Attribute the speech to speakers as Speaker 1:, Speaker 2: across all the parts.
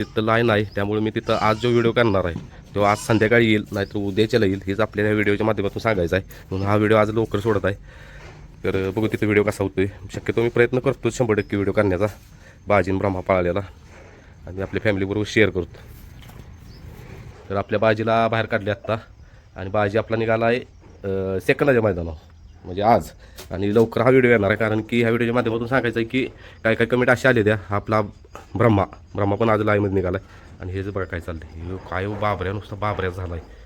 Speaker 1: तिथं लाईन आहे. त्यामुळे मी तिथं आज जो व्हिडिओ करणार आहे तो आज संध्याकाळी येईल नाहीतर उद्याच्याला येईल हेच आपल्याला या व्हिडिओच्या माध्यमातून सांगायचं आहे. म्हणून हा व्हिडिओ आज लवकर सोडत आहे. तर बघू तिथं व्हिडिओ कसा होतोय. शक्यतो मी प्रयत्न करतो शंभर टक्के व्हिडिओ करण्याचा. बाजीन ब्रह्मा पाळलेला. आणि आपल्या फॅमिलीबरोबर शेअर करतो तर आपल्या बाजीला बाहेर काढले आत्ता. आणि बाजी आपला निघाला आहे सेकंदाच्या मैदानावर. म्हणजे आज. आणि लवकर हा व्हिडिओ येणार आहे कारण की ह्या व्हिडिओच्या माध्यमातून सांगायचं आहे की काय काय कमेंट असे आले द्या आपला ब्रह्मा ब्रह्मा पण आज लाईमध्ये निघाला आहे आणि हेच बघा काय चाललं हे काय हो बाबऱ्या नुसता बाबऱ्या झाला आहे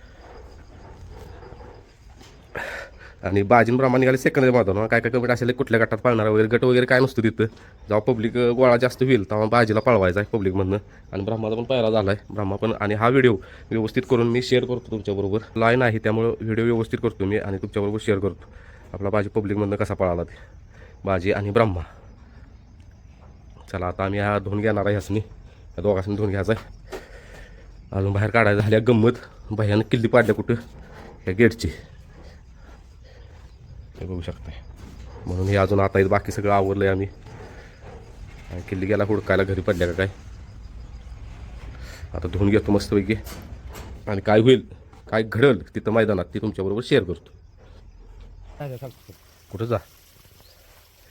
Speaker 1: आणि बाजीन ब्रह्मा निघाले सेकंड मैदान काय काय कमेंट असेल कुठल्या गटात पाळणार वगैरे गट वगैरे काय नसतं तिथं. जेव्हा पब्लिक गोळा जास्त होईल तेव्हा बाजीला पळवायचा आहे पब्लिकमधनं आणि ब्रह्माचा पण पहिला झाला आहे ब्रह्मा पण आणि हा व्हिडिओ व्यवस्थित करून मी शेअर करतो तुमच्याबरोबर. लाईन आहे त्यामुळं व्हिडिओ व्यवस्थित करतो मी आणि तुमच्याबरोबर शेअर करतो. आपला बाजी पब्लिकमधनं कसा पळाला ते? बाजी आणि ब्रह्मा. चला आता आम्ही हा धुवून घेणार आहे ह्यासनी या दोघांनी धुवून घ्यायचा आहे. अजून बाहेर काढायचं झाल्या गंमत. भयानं किल्ली पाडल्या कुठं? या गेटची. हे बघू शकताय. म्हणून हे अजून आता इथं बाकी सगळं आवरलं आहे आम्ही. आणि किल्ली गेला हुडकायला घरी पडल्या का काय? आता धुवून घेतो मस्तपैकी. आणि काय होईल काय घडल तिथं मैदानात ते तुमच्याबरोबर शेअर करतो. कुठं जा?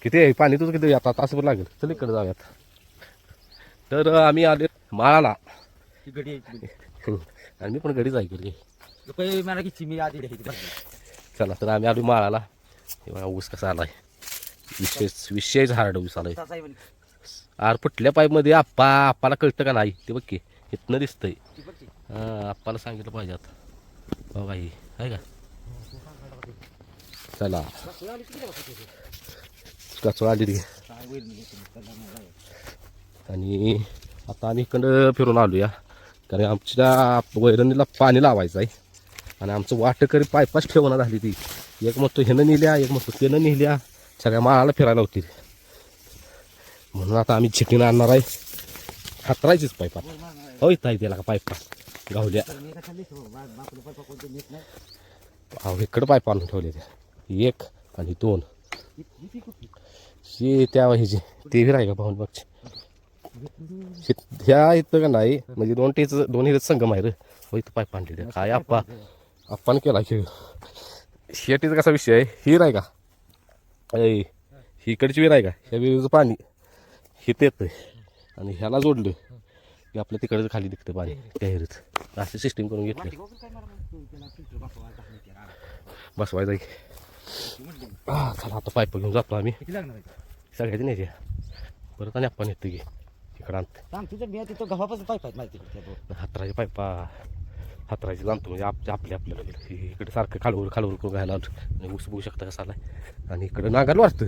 Speaker 1: किती आहे? पाणी तुझं किती आता तासभर लागेल. चल इकडे जाऊयात. तर आम्ही आले माळाला. आणि मी पण
Speaker 2: मला की आधी द्यायची
Speaker 1: चला तर आम्ही आलो माळाला. ऊस कसा आलाय. विशेष विशेष हार्ड ऊस आलाय. आर फुटल्या पाईपमध्ये आप्पा आप्पाला कळतं का नाही? ते बघ की इथनं दिसतंय. हां आप्पाला सांगितलं पाहिजे आता. बघा ही आहे का चला
Speaker 2: बस, तुला आली किती बघा तिथे.
Speaker 1: कचरा आली ती
Speaker 2: काय होईल म्हणजे तुम्ही, चला. मजा आली
Speaker 1: आणि आता आम्ही इकडं फिरून आलो या कारण आमच्या वैरणीला पाणी लावायचं आहे. आणि आमचं वाटकरी पायपाच ठेवणं झाली ती. एक मग तो ह्यानं नेल्या एक मग तो त्यानं नेल्या. सगळ्या माळाला फिरायला होती. म्हणून आता आम्ही झिटीनं आणणार आहे. हातरायचीच पायपात हो इथं आहे त्याला का पायपा? गावल्या. अहो इकडं पायपा आणून ठेवले त्या एक आणि दोन.
Speaker 2: ही- ही ती
Speaker 1: हे त्या ह्याची ते बी आहे का पाहून बघचे ह्या इथं का नाही म्हणजे दोन टेच दोन हिरच संगम आहे रे. हो इथं पाईप आणलेले काय आप्पा? आप्पान केला खेळ. शेटीचा कसा विषय आहे? हिर आहे का? ऐ हिकडची इकडची विहीर आहे का? ह्या विहिरीचं पाणी. हे येतं आणि ह्याला जोडलं की आपल्या तिकडचं खाली दिसतं पाणी. त्या हिरीत असं सिस्टीम करून घेतलं. बसवायचं आहे. चला आता पाईप घेऊन जातो आम्ही? सगळ्याची नाही परत आणि आपण येतो की इकडं आणतो.
Speaker 2: गव्हापासून पाईप आहेत माहिती?
Speaker 1: हातराची जाणतो म्हणजे आप आपल्या आपल्याला इकडे सारखं खालवर खालवर करून घ्यायला आणि ऊस बघू शकता कसा आलाय. आणि इकडं नागाला वाटतं.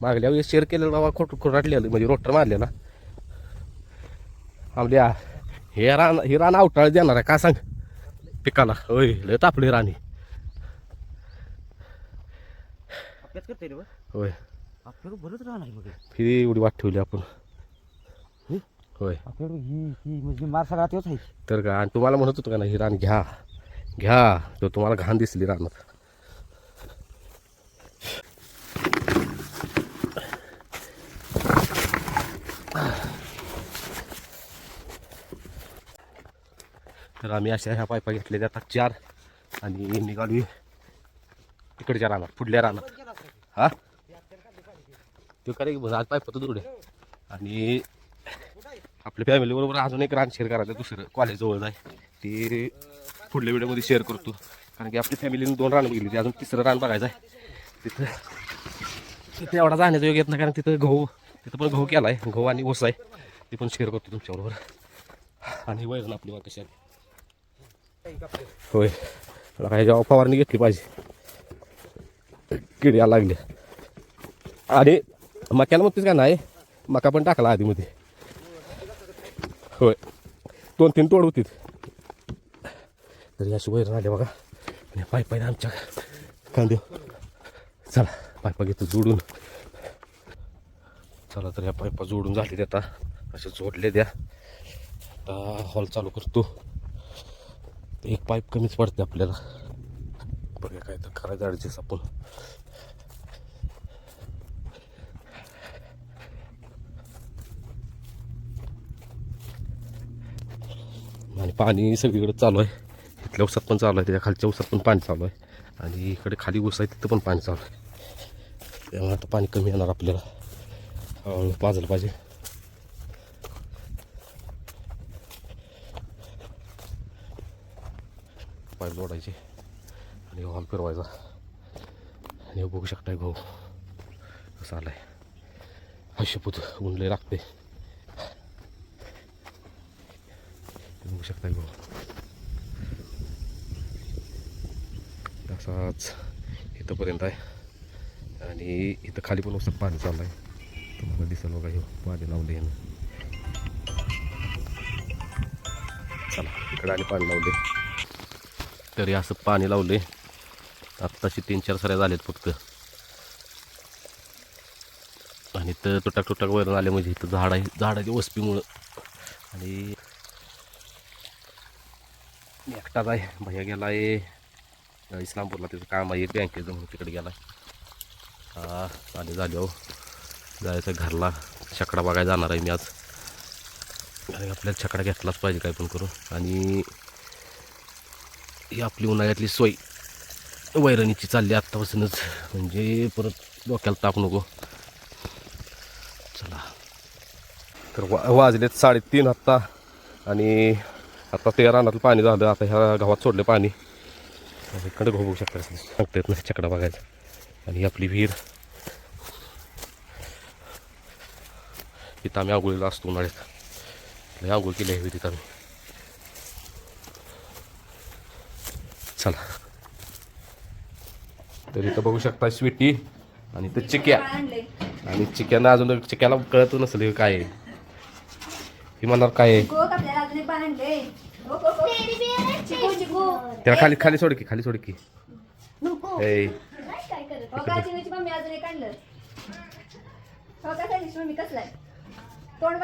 Speaker 1: मागल्या वेळेस शेअर केलेलं बाबा खोट खोटाटलेलं म्हणजे रोटर मारलेला. आमल्या हे रान हे रान अवटाळ देणार आहे. का सांग? पिकाला. होय लय तापले राणी
Speaker 2: आपल्याच करते.
Speaker 1: होय.
Speaker 2: आपल्याकडं बरंच राहणार आहे मग.
Speaker 1: फिरी एवढी वाट ठेवली आपण. होय.
Speaker 2: आपल्याकडं ही ही म्हणजे मार सगळा तोच आहे.
Speaker 1: तर का आणि तुम्हाला म्हणत होतो का नाही ही रान घ्या. घ्या. तर तुम्हाला घाण दिसली रानात तर आम्ही अशा ह्या पायपा घेतल्या आता चार. आणि निघाली इकडच्या रानात पुढल्या रानात. हा? तो करे की आज पायपा तर दुरडे आणि आपल्या फॅमिली बरोबर अजून एक रान शेअर करायचं दुसरं कॉलेजजवळ जाय. आहे ते पुढल्या व्हिडिओमध्ये शेअर करतो. कारण की आपली फॅमिलीने दोन रान बघितली अजून तिसरं रान बघायचं आहे. तिथं तिथे एवढा जाण्याचा योग येत नाही कारण तिथं गहू तिथं पण गहू केला आहे गहू आणि ओस आहे. ते पण शेअर करतो तुमच्याबरोबर. आणि वैरण आपली मग होय. काय जेव्हा फवारणी घेतली पाहिजे. किड्या यायला आणि मक्याला मग का नाही मका पण टाकला आधीमध्ये. होय. दोन तीन तोड होती तरी अशी वैरण आले बघा. आणि पाय पाय आमच्या कांदे चला पायपा घेतो जोडून. चला तर ह्या पायपा जोडून झाले आता. असे जोडले द्या. आता हॉल चालू करतो. एक पाईप कमीच पडते आपल्याला. बघा काय तर करायचं ॲडजस्ट आपण आणि पाणी सगळीकडे चालू आहे. इथल्या उसात पण चालू आहे त्याच्या खालच्या उसात पण पाणी चालू आहे. आणि इकडे खाली ऊस आहे तिथं पण पाणी चालू आहे. त्यामुळे आता पाणी कमी येणार आपल्याला. हळूहळू पाजलं पाहिजे. पाणी लोडायचे. आणि हो, हॉल फिरवायचा. आणि हे बघू शकताय भाऊ कसं आलाय. हशपूत उंडले लागते. बघू शकताय भाऊ. तसाच इथंपर्यंत आहे. आणि इथं खाली पण उसत पाणी चाललं आहे तुम्हाला दिसेल बघा हे पाणी लावले यानं चला इकडे आणि पाणी लावले तरी असं पाणी लावले आत्ताशी तीन चार सऱ्या झाल्यात फक्त. आणि तर तुटक तुटक वैरण आले म्हणजे इथं झाड आहे झाडाच्या वस्पीमुळं. आणि एकटाच आहे भैया गेला आहे इस्लामपूरला त्याचं काम आहे बँकेचं म्हणून तिकडे गेला हा आले झाले हो. जायचं घरला. छकडा बघायला जाणार आहे मी आज. आणि आपल्याला छकडा घेतलाच पाहिजे काय पण करून आणि ही आपली उन्हाळ्यातली सोय. वैरणीची चालली आत्तापासूनच. म्हणजे परत डोक्याला ताप नको. चला. तर वा वाजलेत साडेतीन आत्ता. आणि आता ते रानातलं पाणी झालं. आता ह्या गावात सोडलं पाणी. इकडं इकडे बघू शकता सांगता येत नाही चकडा बघायचा आणि आपली विहीर. इथं आम्ही आंघोळीला असतो उन्हाळ्यात. लय आंघोळ केली आहे विहिरीत आम्ही. चला. तर इथं बघू शकता स्वीटी. आणि इथं चिक्या. आणि चिक्यानं अजून चिक्याला कळत नसेल काय आहे. ही म्हणणार काय आहे? त्याला खाली खाली सोड की खाली सोड की.
Speaker 3: तोंड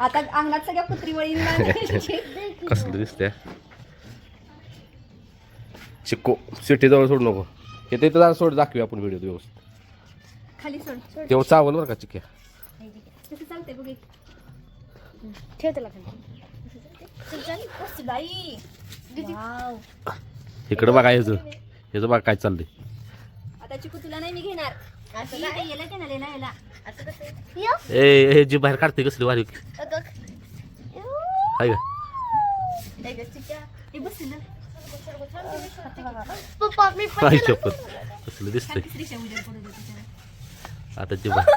Speaker 3: आता अंगणात सगळ्या कुत्री वळी
Speaker 1: कसलं दिसतंय? चिक्को सिटी जवळ सोड नको. हे तिथं जरा सोड दाखवूया आपण व्हिडिओ व्यवस्थित.
Speaker 3: खाली सोड
Speaker 1: तेव्हा चावल बरं का चिक्या?
Speaker 3: कसं चालतंय बघ.
Speaker 4: ठेव त्याला खाली.
Speaker 1: इकडं बघा ह्याचं ह्याचं बघा काय चाललंय.
Speaker 3: आता चिकू तुला नाही मी घेणार. असं काय याला घेणार याला याला.
Speaker 4: असं कसं
Speaker 1: ए हे जी बाहेर काढते कसली वारी
Speaker 4: अगं.
Speaker 1: हाय का हाय शपथ. कसलं दिसतंय. आता जी बाहेर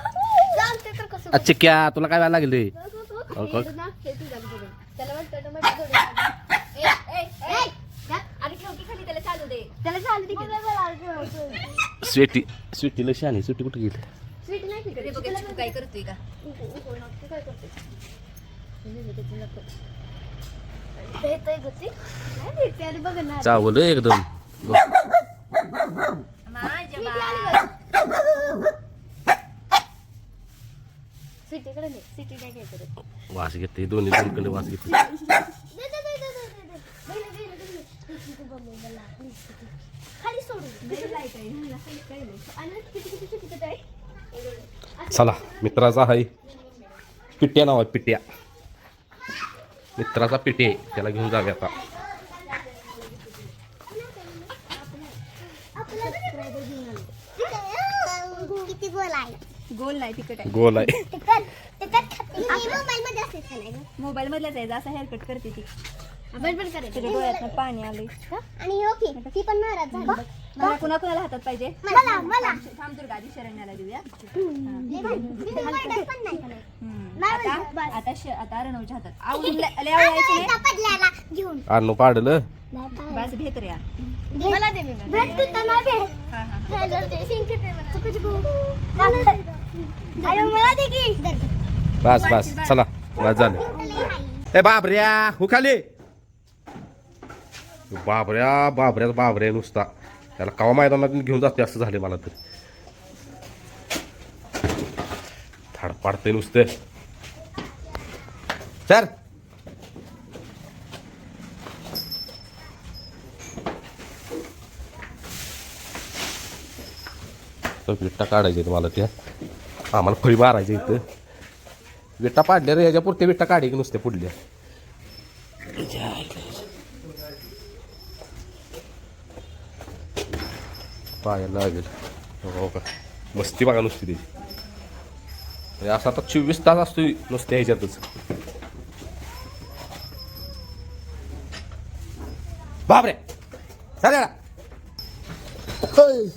Speaker 4: जाणते तर कसं
Speaker 1: अच्छा क्या तुला काय व्हायला लागले? स्वीटी स्वीटी लशी आणि स्वीटी कुठे गेली
Speaker 4: स्वीट नाही
Speaker 3: ते
Speaker 4: तिकडे.
Speaker 3: बघ चिकू काय करतोय का
Speaker 4: काय करते? हे बघ, ते नको. ते येतंय गं ते. नाही भेटते, अरे बघ ना.
Speaker 1: चावल एकदम. वास घेते दोन्ही दोनकडे वास घेते.
Speaker 4: खाली सोडून
Speaker 1: चला मित्राचा आहे पिट्या नाव आहे पिट्या. मित्राचा पिटे आहे. त्याला घेऊन जाऊया आता.
Speaker 4: किती गोल आहे
Speaker 3: गोल नाही तिकट आहे.
Speaker 1: गोल आहे.
Speaker 4: मोबाईल मध्ये असते
Speaker 3: मोबाईल मधलाच आहे असं हेअरकट करते ती.
Speaker 4: आपण पण करायचं
Speaker 3: डोळ्यात पाणी आलंय.
Speaker 4: आणि ओके ती पण नाराज झाली. बघ.
Speaker 3: मला कुणा कुणाला हातात पाहिजे?
Speaker 4: मला मला.
Speaker 3: थांब दुर्गा आधी शरण्याला देऊया. हम्म. आता
Speaker 4: बस.
Speaker 3: आता श- आता रणवच्या हातात. आवडून लय- लय आवडायचं नाही.
Speaker 4: पडल्याला. घेऊन.
Speaker 1: आणू पाडलं?
Speaker 3: बस भेतर या.
Speaker 4: मला दे मी भेट तू तर नाही भेट
Speaker 3: हा हा.
Speaker 4: मला. दे शिंके अरे मला दे की.
Speaker 1: बस बस. चला. बस झालं. ए बाबऱ्या. हो खाली बाबऱ्या बाबऱ्या बाबऱ्या नुसता. त्याला कवा मैदानात घेऊन जाते असं झाले मला तर. थाड पाडते नुसते. सर. विट्टा काढायचे मला त्या आम्हाला फळी मारायची इथं विटा पाडल्या रे ह्याच्या पुरते विटा काढी की नुसत्या पुढल्या. पायाला लागेल हो का मस्ती बघा नुसती त्याची म्हणजे असं आता चोवीस तास असतो नुसत्या ह्याच्यातच बापरे चालेल चल